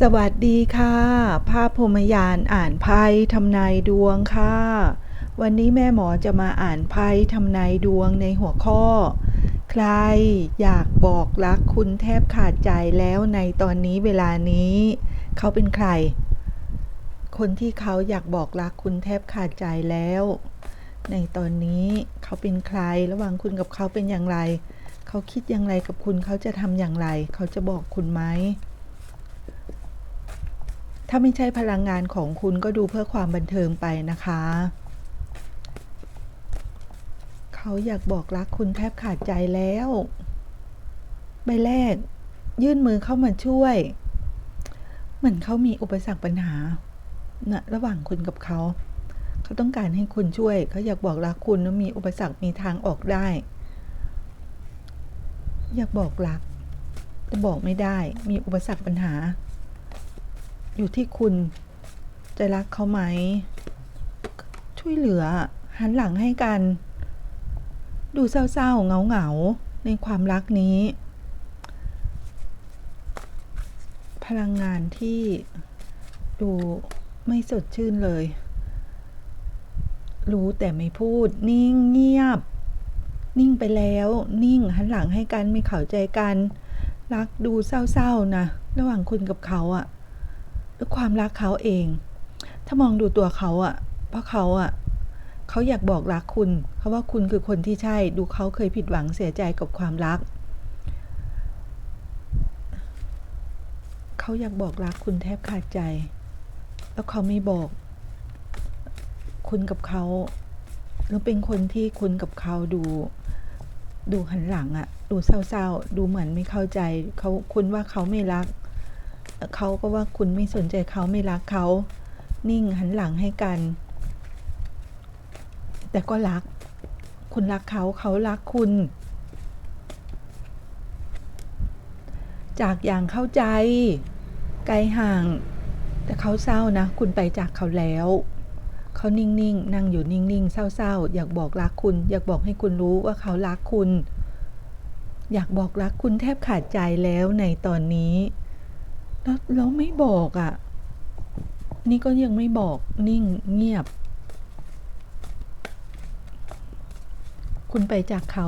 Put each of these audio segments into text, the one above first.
สวัสดีค่ะ ภาพพรมยานอ่านไพ่ทำนายดวงค่ะ วันนี้แม่หมอจะมาอ่านไพ่ทำนายดวงในหัวข้อ ใครอยากบอกรักคุณแทบขาดใจแล้วในตอนนี้เวลานี้ เขาเป็นใคร คนที่เขาอยากบอกรักคุณแทบขาดใจแล้ว ในตอนนี้เขาเป็นใครระหว่างคุณกับเขาเป็นอย่างไร เขาคิดอย่างไรกับคุณเขาจะทำอย่างไร เขาจะบอกคุณไหม ถ้าไม่ใช่พลังงานของคุณก็ดูเพื่อความบันเทิงไปนะคะ เขาอยากบอกรักคุณแทบขาดใจแล้ว ใบแรก ยื่นมือเข้ามาช่วย เหมือนเขามีอุปสรรคปัญหานะระหว่างคุณกับเขา เขาต้องการให้คุณช่วย เขาอยากบอกรักคุณว่ามีอุปสรรคมีทางออกได้ อยากบอกรักแต่บอกไม่ได้ มีอุปสรรคปัญหา อยู่ที่คุณจะรักเขาไหม ช่วยเหลือ หันหลังให้กัน ดูเศร้าๆเงาๆในความรักนี้ พลังงานที่ดูไม่สดชื่นเลย รู้แต่ไม่พูด นิ่งเงียบ นิ่งไปแล้ว นิ่งหันหลังให้กันไม่เข้าใจกัน รักดูเศร้าๆนะ ระหว่างคุณกับเขาอะ ความรักเขาเอง ถ้ามองดูตัวเขาอะเพราะเขาอะเขาอยากบอกรักคุณเขาว่าคุณคือคนที่ใช่ ดูเขาเคยผิดหวังเสียใจกับความรัก เขาอยากบอกรักคุณแทบขาดใจ แล้วเขาไม่บอก คุณกับเขาแล้วเป็นคนที่คุณกับเขาดู ดูหันหลังอะดูเศร้าๆ ดูเหมือนไม่เข้าใจ เขาคุณว่าเขาไม่รัก เขาก็ว่าคุณไม่สนใจเขาไม่รักเขา นิ่งหันหลังให้กัน แต่ก็รัก คุณรักเขาเขารักคุณ จากอย่างเข้าใจ ไกลห่าง แต่เขาเศร้านะ คุณไปจากเขาแล้วเขานิ่งๆนั่งอยู่นิ่งๆ เศร้าๆ อยากบอกรักคุณ อยากบอกให้คุณรู้ว่าเขารักคุณ อยากบอกรักคุณแทบขาดใจแล้วในตอนนี้ แล้วแล้วไม่บอกอะ่ะ นี่ก็ยังไม่บอกนิ่งเงียบ คุณไปจากเขา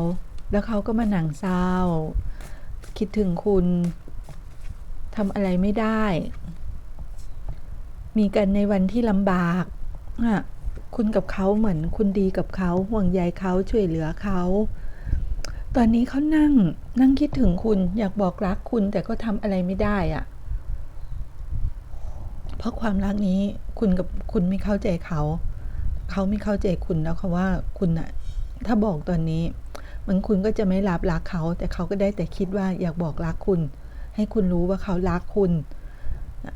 แล้วเขาก็มาหนังเศร้า คิดถึงคุณทำอะไรไม่ได้ มีกันในวันที่ลำบากอะคุณกับเขาเหมือนคุณดีกับเขาห่วงใยเขาช่วยเหลือเขา ตอนนี้เขานั่งนั่งคิดถึงคุณอยากบอกรักคุณแต่ก็ทำอะไรไม่ได้อะ่ะ ราะความรักนี้คุณกับคุณไม่เข้าใจเขา เขาไม่เข้าใจคุณแล้วเขาว่าคุณอะถ้าบอกตอนนี้มือนคุณก็จะไม่รับรักเขา แต่เขาก็ได้แต่คิดว่าอยากบอกรักคุณ ให้คุณรู้ว่าเขารักคุณ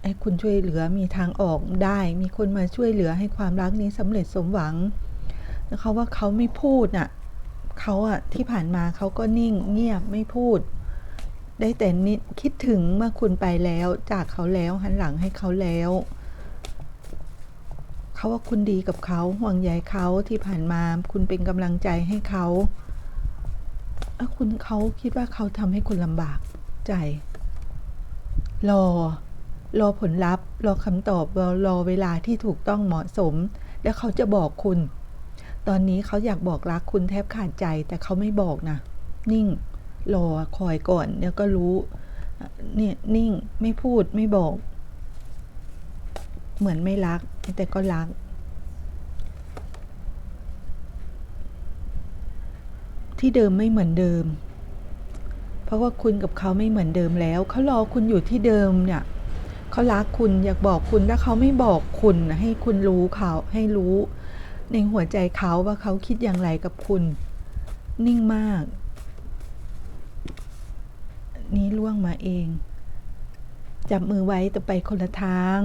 ให้คุณช่วยเหลือมีทางออกได้ มีคนมาช่วยเหลือให้ความรักนี้สำเร็จสมหวังแล้วเขาว่าเขาไม่พูดน่ะเขาอะที่ผ่านมาเขาก็นิ่งเงียบไม่พูด ได้แต่นิดคิดถึงเมื่อคุณไปแล้ว จากเขาแล้วหันหลังให้เขาแล้วเขาว่าคุณดีกับเขาห่วงใยเขาที่ผ่านมา คุณเป็นกำลังใจให้เขาแล้วคุณเขาคิดว่าเขาทำให้คุณลำบากใจ รอ รอผลลัพธ์ รอคำตอบรอรอเวลาที่ถูกต้องเหมาะสม แล้วเขาจะบอกคุณ ตอนนี้เขาอยากบอกรักคุณแทบขาดใจ แต่เขาไม่บอกนะ นิ่ง รอคอยก่อนเดี๋ยวก็รู้เนี่ยนิ่งไม่พูดไม่บอก เหมือนไม่รัก แต่ก็รัก ที่เดิมไม่เหมือนเดิม เพราะว่าคุณกับเขาไม่เหมือนเดิมแล้วเขารอคุณอยู่ที่เดิมเนี่ยเขารักคุณอยากบอกคุณแล้วเขาไม่บอกคุณให้คุณรู้เขาให้รู้ ในหัวใจเขาว่าเขาคิดอย่างไรกับคุณ นิ่งมาก นี้ล่วงมาเอง จับมือไว้แต่ไปคนละทาง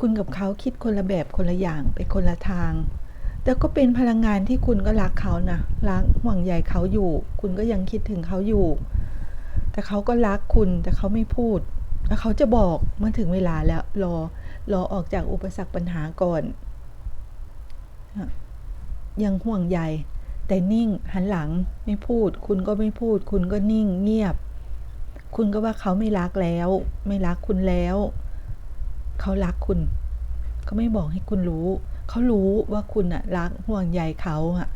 คุณกับเขาคิดคนละแบบคนละอย่างไปคนละทาง แต่ก็เป็นพลังงานที่คุณก็รักเขานะรักห่วงใยเขาอยู่ คุณก็ยังคิดถึงเขาอยู่ แต่เขาก็รักคุณแต่เขาไม่พูดแล้วเขาจะบอกเมื่อถึงเวลาแล้วรอรอออกจากอุปสรรคปัญหาก่อน ยังห่วงใยแต่นิ่งหันหลังไม่พูด คุณก็ไม่พูด คุณก็นิ่งเงียบ คุณก็ว่าเขาไม่รักแล้ว ไม่รักคุณแล้ว เขารักคุณเขาไม่บอกให้คุณรู้ เขารู้ว่าคุณอะรักห่วงใยเขาอะ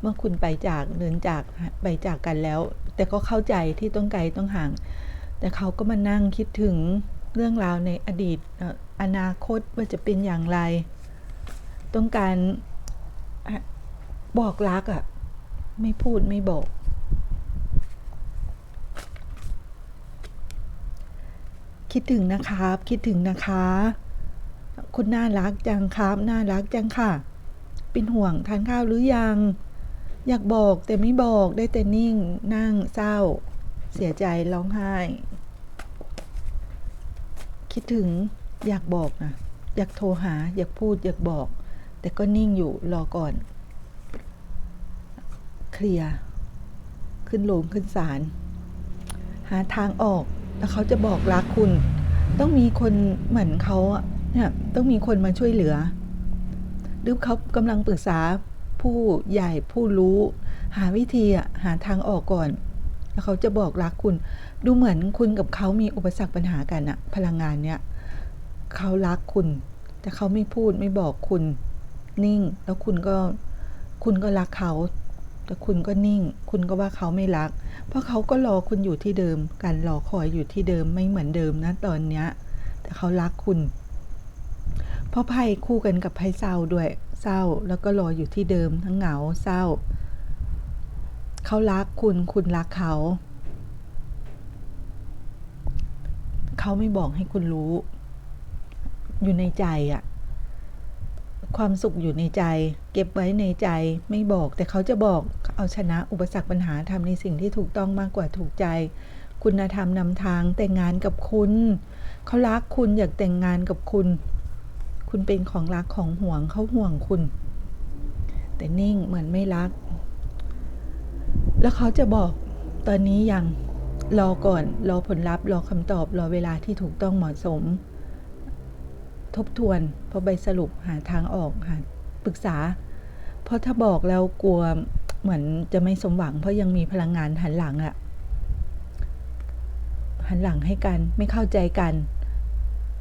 เมื่อคุณไปจากเดินจากไปจากกันแล้ว แต่ก็เข้าใจที่ต้องไกลต้องห่าง แต่เขาก็มานั่งคิดถึงเรื่องราวในอดีตอนาคตว่าจะเป็นอย่างไร ต้องการบอกรักอะ่ะ ไม่พูดไม่บอก คิดถึงนะครับ คิดถึงนะคะ คุณน่ารักจังครับ น่ารักจังค่ะ เป็นห่วงทานข้าวหรือยัง อยากบอกแต่ไม่บอกได้แต่นิ่ง นั่งเศร้า เสียใจร้องไห้ คิดถึงอยากบอกนะอยากโทรหา อยากพูด อยากบอก แต่ก็นิ่งอยู่รอก่อน เคลียร์ขึ้นโรงขึ้นศาลหาทางออก แล้วเขาจะบอกรักคุณ ต้องมีคนเหมือนเขาเนี่ยต้องมีคนมาช่วยเหลือ หรือเขากำลังปรึกษาผู้ใหญ่ผู้รู้ หาวิธีอะหาทางออกก่อน แล้วเขาจะบอกรักคุณ ดูเหมือนคุณกับเขามีอุปสรรคปัญหากันอะพลังงานเนี้ยเขารักคุณ แต่เขาไม่พูดไม่บอกคุณ นิ่ง แล้วคุณก็คุณก็รักเขา แต่คุณก็นิ่ง คุณก็ว่าเขาไม่รัก เพราะเขาก็รอคุณอยู่ที่เดิม การรอคอยอยู่ที่เดิมไม่เหมือนเดิมนะตอนเนี้ย แต่เขารักคุณ เพราะไพ่คู่กันกับไพ่เศร้าด้วย เศร้าแล้วก็รออยู่ที่เดิมทั้งเหงาเศร้า เขารักคุณคุณรักเขา เขาไม่บอกให้คุณรู้ อยู่ในใจอะความสุขอยู่ในใจ เก็บไว้ในใจไม่บอกแต่เขาจะบอก เอาชนะอุปสรรคปัญหาทำในสิ่งที่ถูกต้องมากกว่าถูกใจ คุณธรรมนำทางแต่งงานกับคุณ เขารักคุณอยากแต่งงานกับคุณ คุณเป็นของรักของห่วงเขาห่วงคุณ แต่นิ่งเหมือนไม่รัก แล้วเขาจะบอกตอนนี้ยังรอก่อน รอผลลัพธ์ รอคำตอบ รอเวลาที่ถูกต้องเหมาะสม ทบทวนพอใบสรุปหาทางออกหาปรึกษา เพราะถ้าบอกแล้วกลัว เหมือนจะไม่สมหวังเพราะยังมีพลังงานหันหลังอะหันหลังให้กันไม่เข้าใจกัน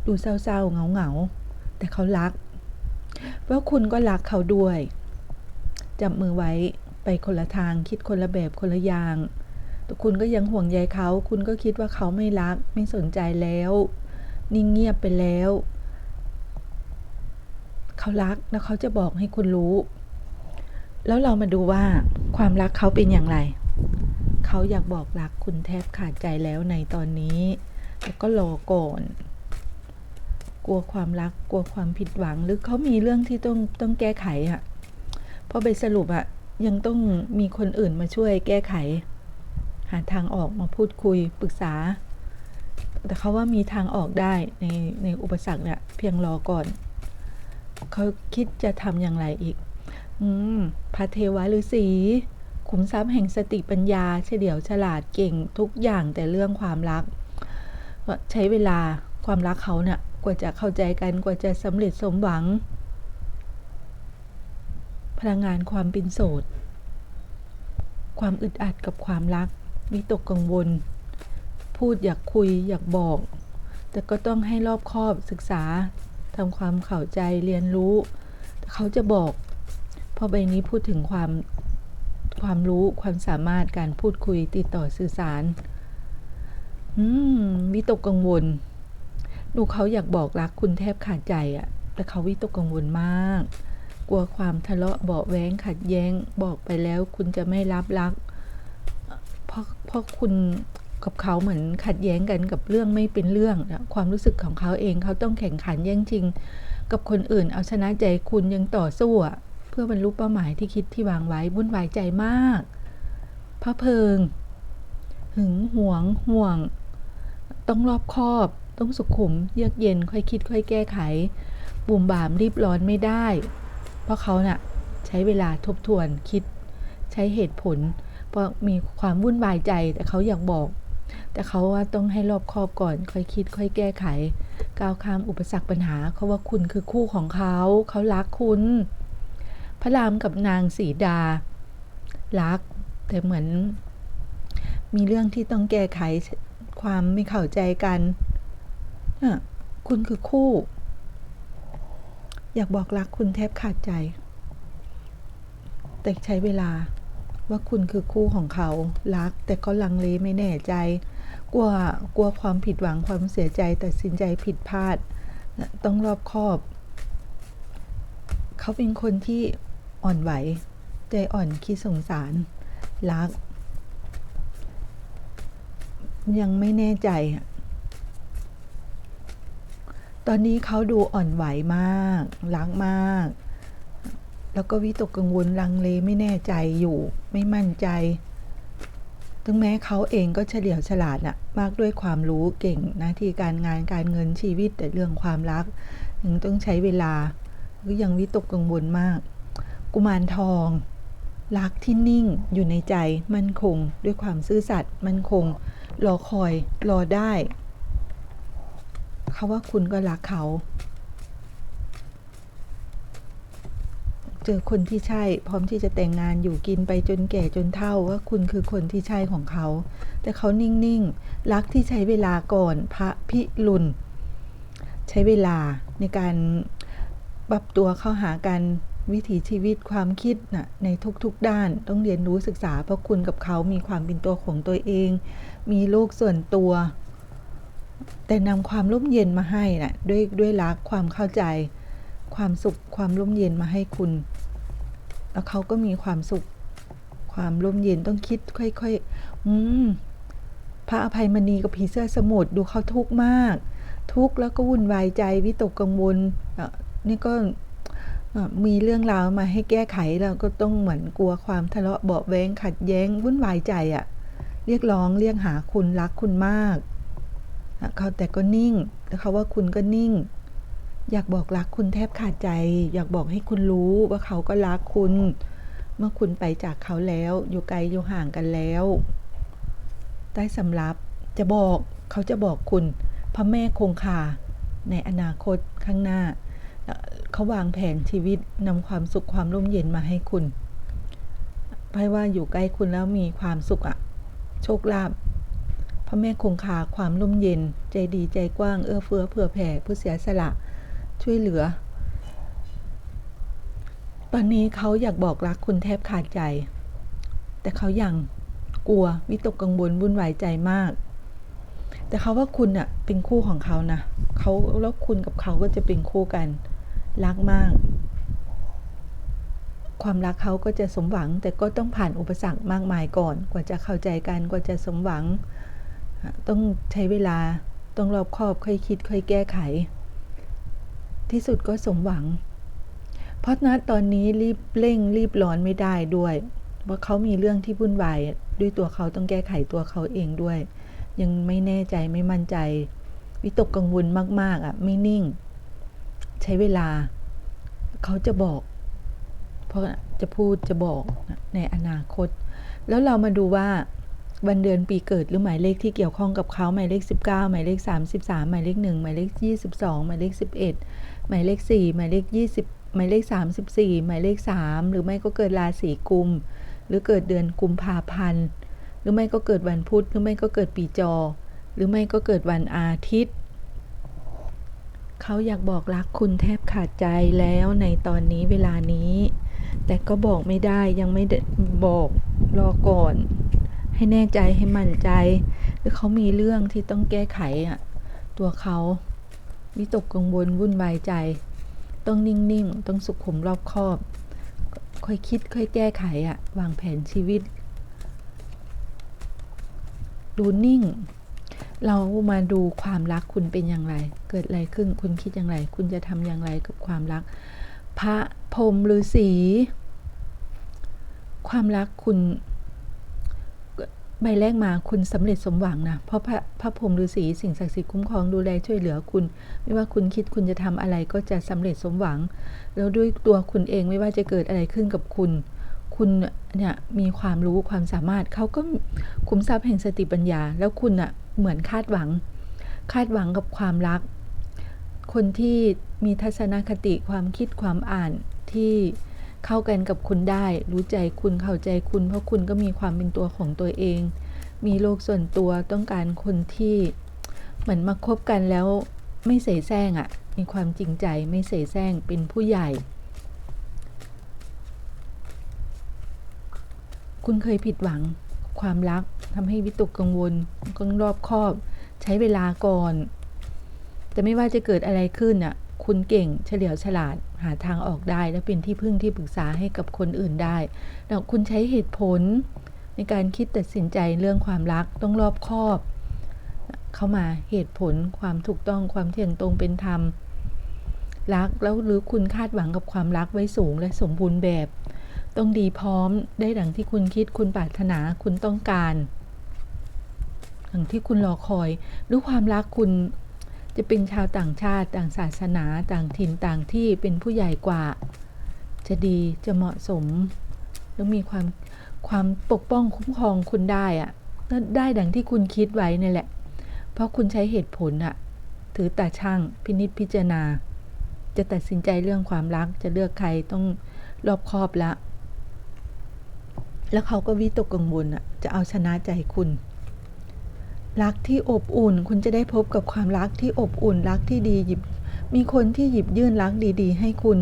ดูเศร้าๆเงาๆแต่เขารักว่าะคุณก็รักเขาด้วย จับมือไว้ไปคนละทางคิดคนละแบบคนละอย่างแต่คุณก็ยังห่วงใยเขา คุณก็คิดว่าเขาไม่รัก ไม่สนใจแล้ว นิ่งเงียบไปแล้ว เขารักแล้วเขาจะบอกให้คุณรู้ แล้วเรามาดูว่าความรักเขาเป็นอย่างไร เขาอยากบอกรักคุณแทบขาดใจแล้วในตอนนี้แต่ก็รอก่อน กลัวความรัก กลัวความผิดหวัง หรือเขามีเรื่องที่ต้องต้องแก้ไขอะ่ะเพราะไปสรุปอะ่ะยังต้องมีคนอื่นมาช่วยแก้ไข หาทางออกมาพูดคุยปรึกษา แต่เขาว่ามีทางออกได้ในในอุปสรรคเนี่ยเพียงรอก่อน เขาคิดจะทำอย่างไรอีก อืม พระเทวฤาษีขุมทรัพย์แห่งสติปัญญาเฉลียวฉลาดเก่งทุกอย่างแต่เรื่องความรัก ใช้เวลาความรักเขาเนี่ยกว่าจะเข้าใจกันกว่าจะสำเร็จสมหวัง พลังงานความเป็นโสด ความอึดอัดกับความรักวิตกกังวล พูดอยากคุยอยากบอก แต่ก็ต้องให้รอบคอบศึกษาทำความเข้าใจเรียนรู้ เขาจะบอก ราะใบนี้พูดถึงความความรู้ความสามารถการพูดคุยติดต่อสื่อสาร อืมวิตกกังวลดูเขาอยากบอกรักคุณแทบขาดใจอะแต่เขาวิตกกังวลมาก กลัวความทะเลาะเบาแว้งขัดแย้งบอกไปแล้ว คุณจะไม่รับรัก เพราะเพราะคุณกับเขาเหมือนขัดแย้งกันกับเรื่องไม่เป็นเรื่องนะความรู้สึกของเขาเองเขาต้องแข่งขันแย่งชิง กับคนอื่นเอาชนะใจคุณยังต่อสู้อะ เพื่อบรรลุเป้าหมายที่คิดที่วางไว้วุ่นวายใจมาก พระเพิง หึงหวงห่วง ต้องรอบคอบ ต้องสุขุม เยือกเย็น ค่อยคิด ค่อยแก้ไข บุ่มบามรีบร้อนไม่ได้ เพราะเขาน่ะใช้เวลาทบทวนคิด ใช้เหตุผล เพราะมีความวุ่นวายใจแต่เขาอยากบอก แต่เขาว่าต้องให้รอบคอบก่อน ค่อยคิด ค่อยแก้ไข ก้าวข้ามอุปสรรคปัญหาเขาว่าคุณคือคู่ของเขา เขารักคุณ พระรามกับนางสีดา รัก แต่เหมือน มีเรื่องที่ต้องแก้ไขความไม่เข้าใจกันคุณคือคู่ อยากบอกรักคุณแทบขาดใจ แต่ใช้เวลาว่าคุณคือคู่ของเขารัก แต่ก็ลังเลไม่แน่ใจ กลัวกลัวความผิดหวังความเสียใจตัดสินใจผิดพลาด ต้องรอบคอบ เขาเป็นคนที่ อ่อนไหว ใจอ่อนคิดสงสาร รัก ยังไม่แน่ใจ ตอนนี้เขาดูอ่อนไหวมาก รักมาก แล้วก็วิตกกังวลลังเลไม่แน่ใจอยู่ ไม่มั่นใจ ถึงแม้เขาเองก็เฉลียวฉลาดน่ะ มากด้วยความรู้เก่งหน้าที่การงานการเงินชีวิตแต่เรื่องความรักยังต้องใช้เวลาก็ยังวิตกกังวลมาก กุมารทอง รักที่นิ่งอยู่ในใจมั่นคง ด้วยความซื่อสัตย์มั่นคง รอคอยรอได้เขาว่าคุณก็รักเขา เจอคนที่ใช่ พร้อมที่จะแต่งงานอยู่กินไปจนแก่จนเฒ่าว่าคุณคือคนที่ใช่ของเขา แต่เขานิ่งๆ รักที่ใช้เวลาก่อนพระพิรุณใช้เวลาในการปรับตัวเข้าหากัน วิถีชีวิตความคิดนะในทุกๆด้านต้องเรียนรู้ศึกษา เพราะคุณกับเขามีความเป็นตัวของตัวเอง มีโลกส่วนตัว แต่นำความร่มเย็นมาให้นะด้วยด้วยรักความเข้าใจ ความสุขความร่มเย็นมาให้คุณ แล้วเขาก็มีความสุข ความร่มเย็นต้องคิดค่อยๆอืมพระอภัยมณีกับผีเสื้อสมุทรดูเขาทุกข์มาก ทุกข์แล้วก็วุ่นวายใจวิตกกังวลเนี่ก็ มีเรื่องราวมาให้แก้ไขแล้วก็ต้องเหมือนกลัวความทะเลาะเบาแวงขัดแย้งวุ่นวายใจอะ่ะ เรียกร้องเรียกหาคุณรักคุณมากเขาแต่ก็นิ่งแต่เขาว่าคุณก็นิ่ง อยากบอกรักคุณแทบขาดใจ อยากบอกให้คุณรู้ว่าเขาก็รักคุณ เมื่อคุณไปจากเขาแล้ว อยู่ไกลอยู่ห่างกันแล้ว ใต้สำรับจะบอกเขาจะบอกคุณพระแม่คงคาในอนาคตข้างหน้า เขาวางแผนชีวิตนำความสุขความร่มเย็นมาให้คุณเพรว่าอยู่ใกล้คุณแล้วมีความสุขอะโชคลาภพระแม่คงคาความร่มเย็น ใจดีใจกว้างเอื้อเฟื้อเผื่อแผ่ผู้เสียสละ ช่วยเหลือ ตอนนี้เขาอยากบอกรักคุณแทบขาดใจ แต่เขายังกลัววิตกกังวลวุ่นวายใจมาก แต่เขาว่าคุณอะเป็นคู่ของเขานะเขาแล้วคุณกับเขาก็จะเป็นคู่กัน รักมาก ความรักเขาก็จะสมหวัง แต่ก็ต้องผ่านอุปสรรคมากมายก่อน กว่าจะเข้าใจกันกว่าจะสมหวัง ต้องใช้เวลาต้องรอบคอบค่อยคิดค่อยแก้ไข ที่สุดก็สมหวัง เพราะนั้นตอนนี้รีบเร่งรีบร้อนไม่ได้ด้วยเพราะเขามีเรื่องที่วุ่นวายด้วยตัวเขาต้องแก้ไขตัวเขาเองด้วย ยังไม่แน่ใจไม่มั่นใจ วิตกกังวลมาก ๆอะไม่นิ่ง ใช้เวลา เขาจะบอก เพราะจะพูดจะบอกในอนาคต แล้วเรามาดูว่าวันเดือนปีเกิดหรือหมายเลขที่เกี่ยวข้องกับเขาหมายเลข 19 หมายเลข 33 หมายเลข 1 หมายเลข 22 หมายเลข 11 หมายเลข 4 หมายเลข 20 หมายเลข 34 หมายเลข 3 หรือไม่ก็เกิดราศีกุม หรือเกิดเดือนกุมภาพันธ์ หรือไม่ก็เกิดวันพุธ หรือไม่ก็เกิดปีจอ หรือไม่ก็เกิดวันอาทิตย์ เขาอยากบอกรักคุณแทบขาดใจแล้วในตอนนี้เวลานี้ แต่ก็บอกไม่ได้ยังไม่บอกรอก่อน ให้แน่ใจให้มั่นใจ หรือเขามีเรื่องที่ต้องแก้ไขอะตัวเขาวิตกกังวลวุ่นวายใจ ต้องนิ่งๆ ต้องสุขุมรอบคอบ ค่อยคิดค่อยแก้ไขอะวางแผนชีวิต ดูนิ่ง เรามาดูความรักคุณเป็นอย่างไร เกิดอะไรขึ้น คุณคิดอย่างไร คุณจะทำอย่างไรกับความรัก พระพรหมฤาษีความรักคุณใบแรกมาคุณสำเร็จสมหวังนะ เพราะพระพระพรหมฤาษีสิ่งศักดิ์สิทธิ์คุ้มครองดูแลช่วยเหลือคุณ ไม่ว่าคุณคิดคุณจะทำอะไรก็จะสำเร็จสมหวัง แล้วด้วยตัวคุณเองไม่ว่าจะเกิดอะไรขึ้นกับคุณ คุณเนี่ยมีความรู้ความสามารถเขาก็คุ้มทรัพย์แห่งสติปัญญา แล้วคุณอะ เหมือนคาดหวัง คาดหวังกับความรัก คนที่มีทัศนคติความคิดความอ่านที่เข้ากันกับคุณได้ รู้ใจคุณเข้าใจคุณ เพราะคุณก็มีความเป็นตัวของตัวเอง มีโลกส่วนตัวต้องการคนที่เหมือนมาคบกันแล้วไม่เสแสร้งอะ่ะ มีความจริงใจไม่เสแสร้งเป็นผู้ใหญ่ คุณเคยผิดหวัง ความรักทำให้วิตกกังวลกังรอบคอบ ใช้เวลาก่อน แต่ไม่ว่าจะเกิดอะไรขึ้นอะ คุณเก่งเฉลียวฉลาดหาทางออกได้ และเป็นที่พึ่งที่ปรึกษาให้กับคนอื่นได้แล้วคุณใช้เหตุผล ในการคิดตัดสินใจเรื่องความรักต้องรอบคอบ เข้ามาเหตุผลความถูกต้องความเที่ยงตรงเป็นธรรมรักแล้วหรือคุณคาดหวังกับความรักไว้สูงและสมบูรณ์แบบ ต้องดีพร้อมได้ดังที่คุณคิดคุณปรารถนาคุณต้องการดังที่คุณรอคอยหรือความรักคุณจะเป็นชาวต่างชาติ ต่างศาสนา ต่างถิ่นต่างที่เป็นผู้ใหญ่กว่า จะดีจะเหมาะสม แล้วมีความความปกป้องคุ้มครองคุณได้อะได้ดังที่คุณคิดไว้นี่แหละ เพราะคุณใช้เหตุผลอะถือตาช่างพินิจพิจารณา จะตัดสินใจเรื่องความรักจะเลือกใครต้องรอบคอบละ แล้วเขาก็วิตกกังวลอะจะเอาชนะใจคุณ รักที่อบอุ่น คุณจะได้พบกับความรักที่อบอุ่น รักที่ดีหยิบ มีคนที่หยิบยื่นรักดี ๆ ให้คุณ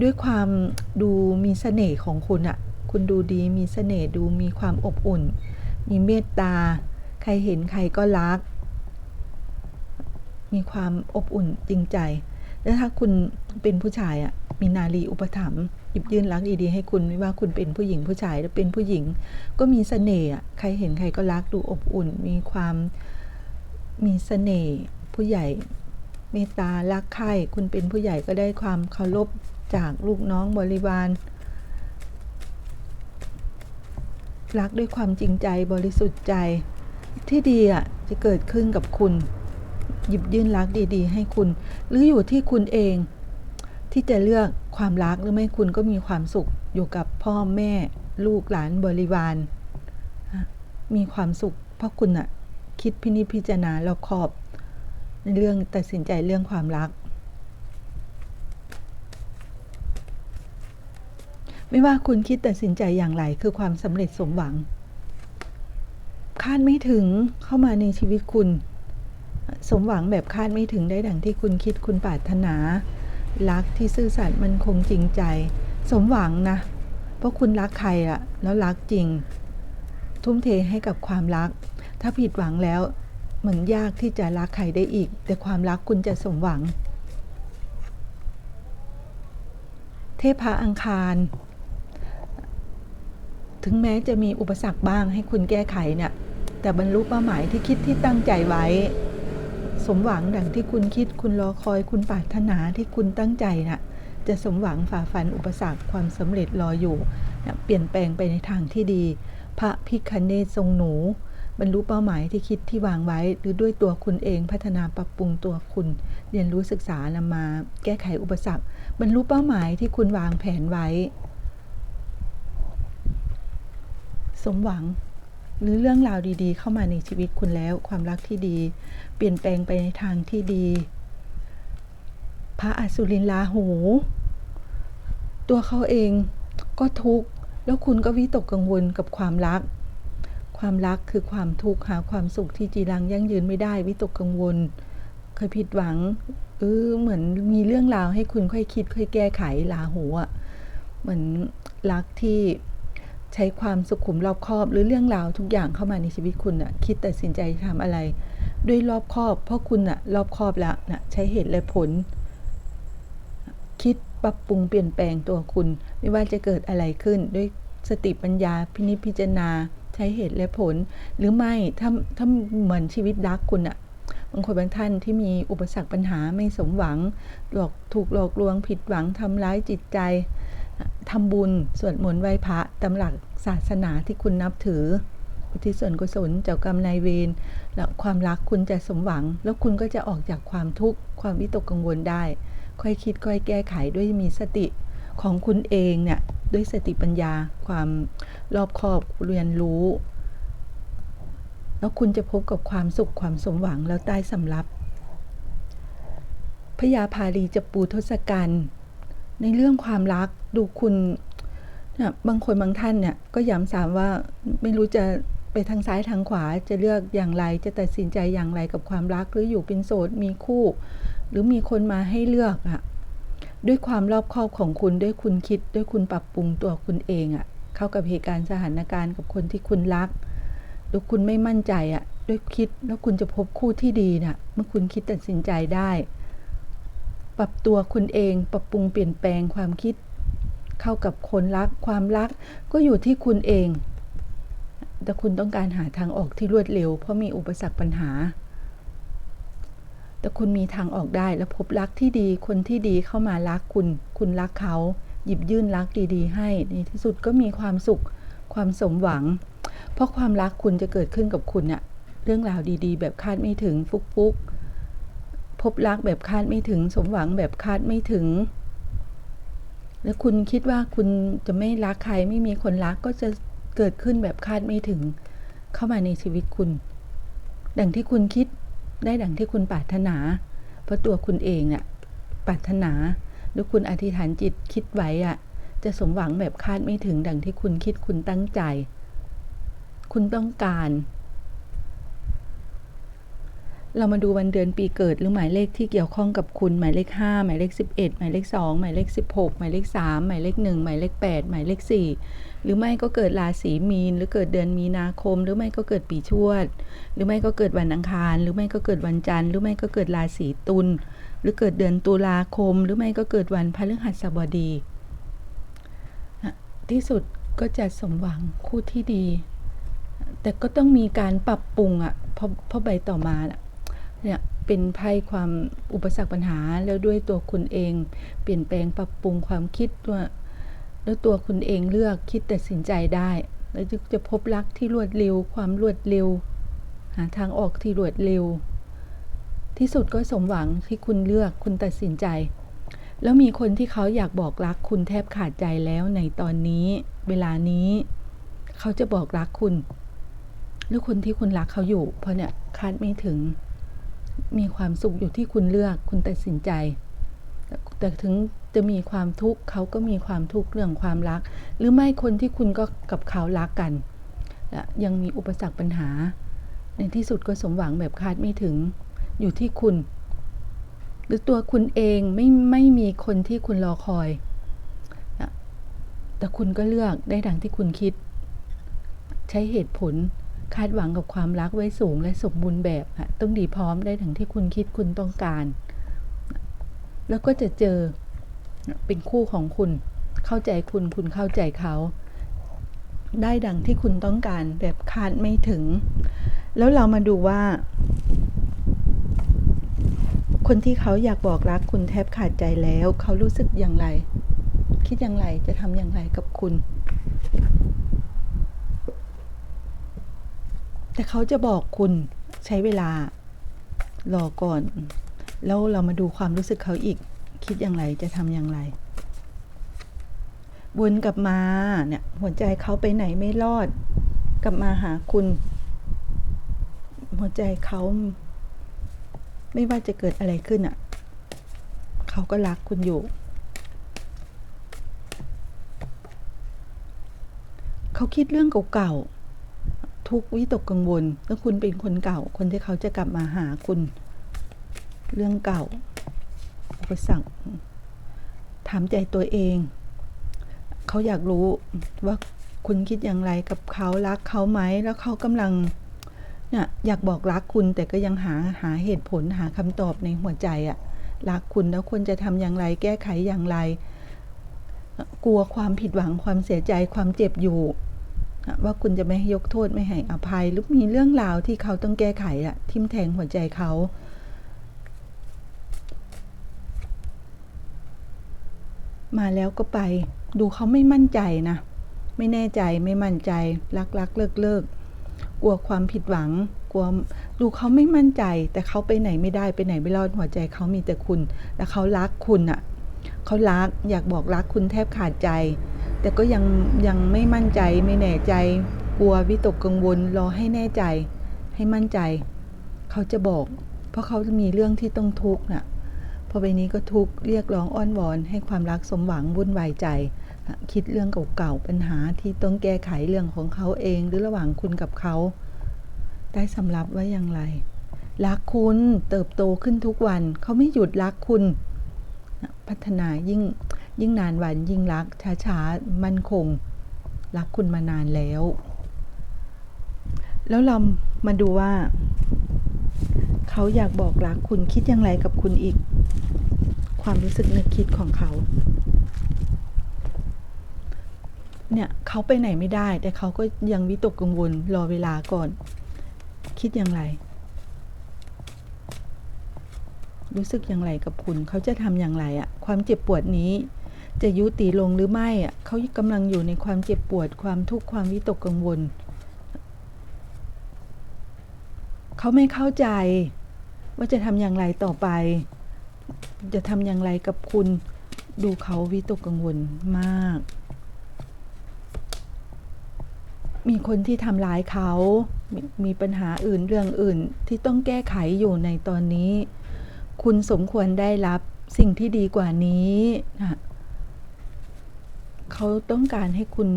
ด้วยความดูมีเสน่ห์ของคุณอะคุณดูดีมีเสน่ห์ดูมีความอบอุ่น มีเมตตา ใครเห็นใครก็รัก มีความอบอุ่นจริงใจ แล้วถ้าคุณเป็นผู้ชายอะ มีนารีอุปถัมภ์หยิบยื่นรักดีๆให้คุณไม่ว่าคุณเป็นผู้หญิงผู้ชายหรือเป็นผู้หญิง ก็มีเสน่ห์อะใครเห็นใครก็รักดูอบอุ่น มีความมีเสน่ห์ผู้ใหญ่เมตตารักใคร่คุณเป็นผู้ใหญ่ก็ได้ความเคารพจากลูกน้องบริวารรักด้วยความจริงใจบริสุทธิ์ใจ ที่ดีอะจะเกิดขึ้นกับคุณ หยิบยื่นรักดีๆ ให้คุณ หรืออยู่ที่คุณเอง ที่จะเลือกความรักหรือไม่คุณก็มีความสุขอยู่กับพ่อแม่ลูกหลานบริวาร มีความสุข เพราะคุณอะคิดพินิจพิจารณารอบคอบในเรื่องตัดสินใจเรื่องความรัก ไม่ว่าคุณคิดตัดสินใจอย่างไรคือความสำเร็จสมหวัง คาดไม่ถึงเข้ามาในชีวิตคุณ สมหวังแบบคาดไม่ถึงได้ดังที่คุณคิดคุณปรารถนา รักที่ซื่อสัตย์มันคงจริงใจ สมหวังนะ เพราะคุณรักใครอะแล้วรักจริง ทุ่มเทให้กับความรัก ถ้าผิดหวังแล้วเหมือนยากที่จะรักใครได้อีก แต่ความรักคุณจะสมหวัง เทพะอังคาร ถึงแม้จะมีอุปสรรคบ้างให้คุณแก้ไขเนี่ยแต่บรรลุเป้าหมายที่คิดที่ตั้งใจไว้ สมหวังดังที่คุณคิดคุณรอคอยคุณปรารถนาที่คุณตั้งใจนะ่ะจะสมหวังฝ่าฟันอุปสรรคความสำเร็จรออยู่นะเปลี่ยนแปลงไปในทางที่ดี พระพิคเนศทรงหนู บรรลุเป้าหมายที่คิดที่วางไว้ หรือด้วยตัวคุณเองพัฒนาปรับปรุงตัวคุณ เรียนรู้ศึกษานำมา แก้ไขอุปสรรคบรรลุเป้าหมายที่คุณวางแผนไว้ สมหวัง หรือเรื่องราวดีๆ เข้ามาในชีวิตคุณแล้ว ความรักที่ดี เปลี่ยนแปลงไปในทางที่ดี พระอสุรินลาหู ตัวเขาเองก็ทุกข์แล้วคุณก็วิตกกังวลกับความรัก ความรักคือความทุกข์หาความสุขที่จีรังยั่งยืนไม่ได้วิตกกังวล เคยผิดหวังเออเหมือนมีเรื่องราวให้คุณค่อยคิดค่อยแก้ไขลาหูอะ่ะเหมือนรักที่ ใช้ความสุขุมรอบคอบหรือเรื่องราวทุกอย่างเข้ามาในชีวิตคุณอะคิดตัดสินใจทำอะไร ด้วยรอบคอบ เพราะคุณอะรอบคอบล้วนะใช้เหตุและผล คิดปรับปรุงเปลี่ยนแปลงตัวคุณ ไม่ว่าจะเกิดอะไรขึ้น ด้วยสติปัญญาพินิจพิจารณา ใช้เหตุและผล หรือไม่ถ้าถ้าเหมือนชีวิตรักคุณอะบางคนบางท่านที่มีอุปสรรคปัญหาไม่สมหวังหลอกถูกหลอกลวงผิดหวังทำร้ายจิตใจ ทำบุญสวดมนต์ไหว้พระตำหลักศาสนาที่คุณนับถืออุทิศส่วนกุศลเจ้ากรรมนายเวรแล้วความรักคุณจะสมหวัง แล้วคุณก็จะออกจากความทุกข์ความวิตกกังวลได้ ค่อยคิดค่อยแก้ไขด้วยมีสติของคุณเองเนี่ยด้วยสติปัญญา ความรอบคอบเรียนรู้ แล้วคุณจะพบกับความสุขความสมหวังแล้วใต้สำรับพญาพาลีจะปูทศกัณฐ์ ในเรื่องความรักดูคุณเนี่ยบางคนบางท่านเนี่ยก็ย้ำสามว่าไม่รู้จะไปทางซ้ายทางขวาจะเลือกอย่างไร จะตัดสินใจอย่างไรกับความรักหรืออยู่เป็นโสดมีคู่ หรือมีคนมาให้เลือกอะด้วยความรอบคอบของคุณด้วยคุณคิดด้วยคุณปรับปรุงตัวคุณเองอะเข้ากับเหตุการณ์สถานการณ์กับคนที่คุณรักหรือคุณไม่มั่นใจอะด้วยคิดแล้วคุณจะพบคู่ที่ดีน่ะเมื่อคุณคิดตัดสินใจได้ ปรับตัวคุณเอง ปรับปรุงเปลี่ยนแปลงความคิด เข้ากับคนรัก ความรักก็อยู่ที่คุณเอง แต่คุณต้องการหาทางออกที่รวดเร็ว เพราะมีอุปสรรคปัญหา แต่คุณมีทางออกได้และพบรักที่ดี คนที่ดีเข้ามารักคุณ คุณรักเขา หยิบยื่นรักดีๆ ให้ ในที่สุดก็มีความสุข ความสมหวัง เพราะความรักคุณจะเกิดขึ้นกับคุณเนี่ยเรื่องราวดีๆ แบบคาดไม่ถึงฟุกๆ พบรักแบบคาดไม่ถึง สมหวังแบบคาดไม่ถึง แล้วคุณคิดว่าคุณจะไม่รักใครไม่มีคนรักก็จะเกิดขึ้นแบบคาดไม่ถึง เข้ามาในชีวิตคุณ ดังที่คุณคิดได้ดังที่คุณปรารถนา เพราะตัวคุณเองอะปรารถนาหรือคุณอธิษฐานจิตคิดไว้อะจะสมหวังแบบคาดไม่ถึงดังที่คุณคิดคุณตั้งใจ คุณต้องการ เรามาดูวันเดือนปีเกิดหรือหมายเลขที่เกี่ยวข้องกับคุณหมายเลข 5 หมายเลข 11 หมายเลข 2 หมายเลข 16 หมายเลข 3 หมายเลข 1 หมายเลข 8 หมายเลข 4 หรือไม่ก็เกิดราศีมีน หรือเกิดเดือนมีนาคม หรือไม่ก็เกิดปีชวด หรือไม่ก็เกิดวันอังคาร หรือไม่ก็เกิดวันจันทร์หรือไม่ก็เกิดราศีตุลหรือเกิดเดือนตุลาคม หรือไม่ก็เกิดวันพฤหัสบดี ที่สุดก็จะสมหวังคู่ที่ดี แต่ก็ต้องมีการปรับปรุงอะ่ะเพราะเพราะใบต่อมาน่ะ เนี่ยเป็นไพ่ความอุปสรรคปัญหาแล้วด้วยตัวคุณเอง เปลี่ยนแปลงปรับปรุงความคิดตัวแล้วตัวคุณเองเลือกคิดตัดสินใจได้ แล้วจะจะพบรักที่รวดเร็ว ความรวดเร็ว หาทางออกที่รวดเร็ว ที่สุดก็สมหวังที่คุณเลือกคุณตัดสินใจ แล้วมีคนที่เขาอยากบอกรักคุณแทบขาดใจแล้วในตอนนี้ เวลานี้ เขาจะบอกรักคุณหรือคนที่คุณรักเขาอยู่ เพราะเนี่ยคาดไม่ถึง มีความสุขอยู่ที่คุณเลือกคุณตัดสินใจ แต่ถึงจะมีความทุกข์เขาก็มีความทุกข์เรื่องความรัก หรือไม่คนที่คุณก็กับเขารักกันและยังมีอุปสรรคปัญหา ในที่สุดก็สมหวังแบบคาดไม่ถึงอยู่ที่คุณ หรือตัวคุณเองไม่ไม่มีคนที่คุณรอคอยแต่คุณก็เลือกได้ดังที่คุณคิด ใช้เหตุผล คาดหวังกับความรักไว้สูงและสมบูรณ์แบบอะต้องดีพร้อมได้ดังที่คุณคิดคุณต้องการ แล้วก็จะเจอเป็นคู่ของคุณ เข้าใจคุณคุณเข้าใจเขา ได้ดังที่คุณต้องการแบบคาดไม่ถึง แล้วเรามาดูว่า คนที่เขาอยากบอกรักคุณแทบขาดใจแล้ว เขารู้สึกอย่างไร คิดอย่างไรจะทำอย่างไรกับคุณ แต่เขาจะบอกคุณใช้เวลารอก่อน แล้วเรามาดูความรู้สึกเขาอีก คิดอย่างไรจะทำอย่างไรวนกลับมาเนี่ยหัวใจเขาไปไหนไม่รอด กลับมาหาคุณ หัวใจเขาไม่ว่าจะเกิดอะไรขึ้นอะเขาก็รักคุณอยู่ เขาคิดเรื่องเก่าๆ ทุกวิตกกังวลแล้วคุณเป็นคนเก่า คนที่เขาจะกลับมาหาคุณ เรื่องเก่าอุปสรรคถามใจตัวเอง เขาอยากรู้ว่าคุณคิดอย่างไรกับเขารักเขาไหมแล้วเขากำลังเนี่ยอยากบอกรักคุณแต่ก็ยังหาหาเหตุผลหาคำตอบในหัวใจอะรักคุณแล้วควรจะทำอย่างไร แก้ไขอย่างไร กลัวความผิดหวังความเสียใจความเจ็บอยู่ ว่าคุณจะไม่ให้ยกโทษไม่ให้อภัย หรือมีเรื่องราวที่เขาต้องแก้ไขอะทิมแทงหัวใจเขามาแล้วก็ไปดูเขาไม่มั่นใจนะ ไม่แน่ใจไม่มั่นใจ รักรักเลิกเลิกกลัวความผิดหวัง กลัวดูเขาไม่มั่นใจ แต่เขาไปไหนไม่ได้ไปไหนไม่รอดหัวใจเขามีแต่คุณและเขารักคุณอะ่ะเขารักอยากบอกรักคุณแทบขาดใจ แต่ก็ยังยังไม่มั่นใจไม่แน่ใจ กลัววิตกกังวลรอให้แน่ใจ ให้มั่นใจ เขาจะบอก เพราะเขาจะมีเรื่องที่ต้องทุกข์น่ะพอไปนี้ก็ทุกข์เรียกร้องอ้อนวอน ให้ความรักสมหวังวุ่นวายใจ คิดเรื่องเก่าๆปัญหาที่ต้องแก้ไขเรื่องของเขาเองหรือระหว่างคุณกับเขา ได้สำรับว่าอย่างไร รักคุณเติบโตขึ้นทุกวัน เขาไม่หยุดรักคุณ พัฒนายิ่ง ยิ่งนานวันยิ่งรักช้าๆมั่นคง รักคุณมานานแล้ว แล้วเรามาดูว่า เขาอยากบอกรักคุณคิดอย่างไรกับคุณอีก ความรู้สึกนึกคิดของเขา เนี่ยเขาไปไหนไม่ได้ แต่เขาก็ยังวิตกกังวลรอเวลาก่อน คิดอย่างไรรู้สึกอย่างไรกับคุณ เขาจะทำอย่างไรอะความเจ็บปวดนี้ จะยุติลงหรือไม่อะเขากำลังอยู่ในความเจ็บปวดความทุกข์ความวิตกกังวล เขาไม่เข้าใจ ว่าจะทำอย่างไรต่อไป จะทำอย่างไรกับคุณ ดูเขาวิตกกังวลมาก มีคนที่ทำร้ายเขามมีปัญหาอื่นเรื่องอื่นที่ต้องแก้ไขอยู่ในตอนนี้ คุณสมควรได้รับสิ่งที่ดีกว่านี้นะ เขาต้องการให้คุณ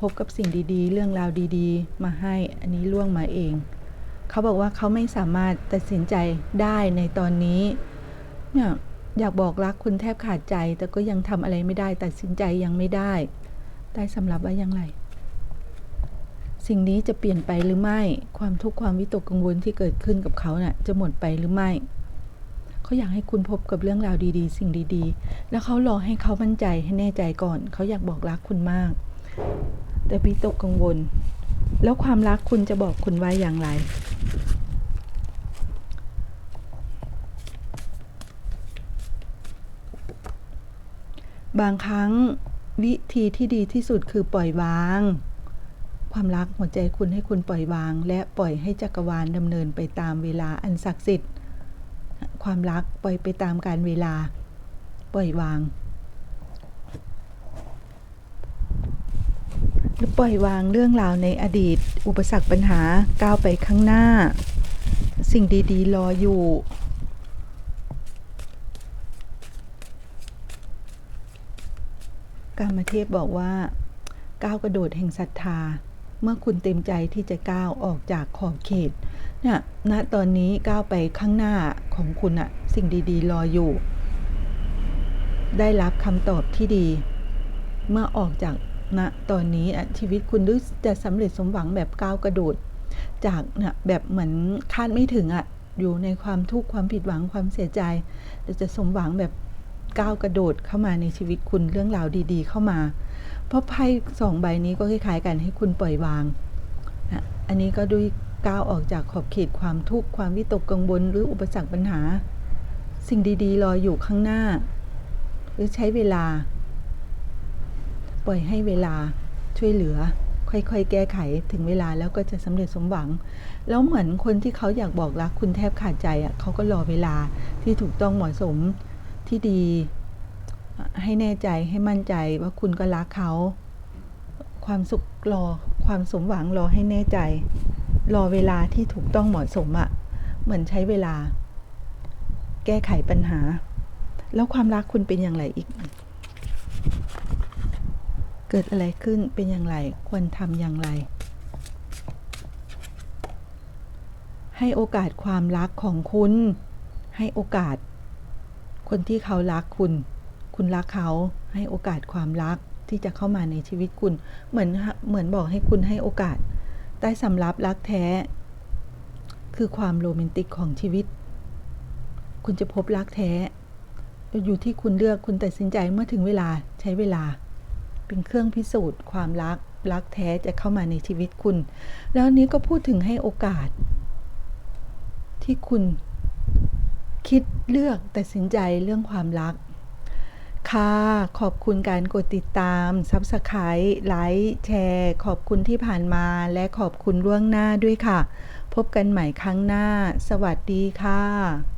พบกับสิ่งดีๆ เรื่องราวดีๆ มาให้อันนี้ล่วงมาเอง เขาบอกว่าเขาไม่สามารถตัดสินใจได้ในตอนนี้เนี่ยอยากบอกรักคุณแทบขาดใจ แต่ก็ยังทำอะไรไม่ได้ตัดสินใจยังไม่ได้ ได้สำหรับว่าย่างไรสิ่งนี้จะเปลี่ยนไปหรือไม่ ความทุกข์ความวิตกกังวลที่เกิดขึ้นกับเขาเนะ่ะจะหมดไปหรือไม่ เขาอยากให้คุณพบกับเรื่องราวดีๆ สิ่งดีๆ แล้วเขารอให้เขามั่นใจให้แน่ใจก่อน เขาอยากบอกรักคุณมาก แต่วิตกกังวล แล้วความรักคุณจะบอกคุณไว้อย่างไรบางครั้งวิธีที่ดีที่สุดคือปล่อยวาง ความรักหัวใจคุณให้คุณปล่อยวาง และปล่อยให้จักรวาลดำเนินไปตามเวลาอันศักดิ์สิทธิ์ ความรัก ปล่อยไปตามการเวลา ปล่อยวางหรือปล่อยวางเรื่องราวในอดีต อุปสรรคปัญหาก้าวไปข้างหน้า สิ่งดีๆ รออยู่ การมาเทพบอกว่าก้าวกระโดดแห่งศรัทธา เมื่อคุณเต็มใจที่จะก้าวออกจากขอบเขตเนี่ยณตอนนี้ก้าวไปข้างหน้าของคุณอะสิ่งดีๆ รออยู่ ได้รับคำตอบที่ดี เมื่อออกจากณตอนนี้อะชีวิตคุณดูจะสำเร็จสมหวังแบบก้าวกระโดด จากเนี่ยแบบเหมือนคาดไม่ถึงอะอยู่ในความทุกข์ความผิดหวังความเสียใจแต่จะสมหวังแบบก้าวกระโดดเข้ามาในชีวิตคุณเรื่องราวดี ๆ เข้ามา เพราะไพ่สองใบนี้ก็คล้ายๆกันให้คุณปล่อยวาง อันนี้ก็ด้วยก้าวออกจากขอบเขตความทุกข์ความวิตกกังวลหรืออุปสรรคปัญหา สิ่งดีๆ รออยู่ข้างหน้า หรือใช้เวลา ปล่อยให้เวลาช่วยเหลือ ค่อยๆ แก้ไขถึงเวลาแล้วก็จะสำเร็จสมหวัง แล้วเหมือนคนที่เขาอยากบอกรักคุณแทบขาดใจอะเขาก็รอเวลาที่ถูกต้องเหมาะสมที่ดี ให้แน่ใจให้มั่นใจว่าคุณก็รักเขา ความสุขรอความสมหวังรอให้แน่ใจ รอเวลาที่ถูกต้องเหมาะสมอะ่ะ เหมือนใช้เวลา แก้ไขปัญหา แล้วความรักคุณเป็นอย่างไรอีก เกิดอะไรขึ้นเป็นอย่างไร ควรทำอย่างไร ให้โอกาสความรักของคุณ ให้โอกาส คนที่เขารักคุณ คุณรักเขาให้โอกาสความรักที่จะเข้ามาในชีวิตคุณ เหมือนเหมือนบอกให้คุณให้โอกาส ใต้สำรับรักแท้ คือความโรแมนติกของชีวิต คุณจะพบรักแท้อยู่ที่คุณเลือกคุณตัดสินใจเมื่อถึงเวลาใช้เวลา เป็นเครื่องพิสูจน์ ความรักรักแท้จะเข้ามาในชีวิตคุณ แล้วนี้ก็พูดถึงให้โอกาส ที่คุณคิดเลือกตัดสินใจเรื่องความรัก ค่ะ ขอบคุณการกดติดตาม Subscribe ไลค์แชร์ ขอบคุณที่ผ่านมาและขอบคุณล่วงหน้าด้วยค่ะ พบกันใหม่ครั้งหน้า สวัสดีค่ะ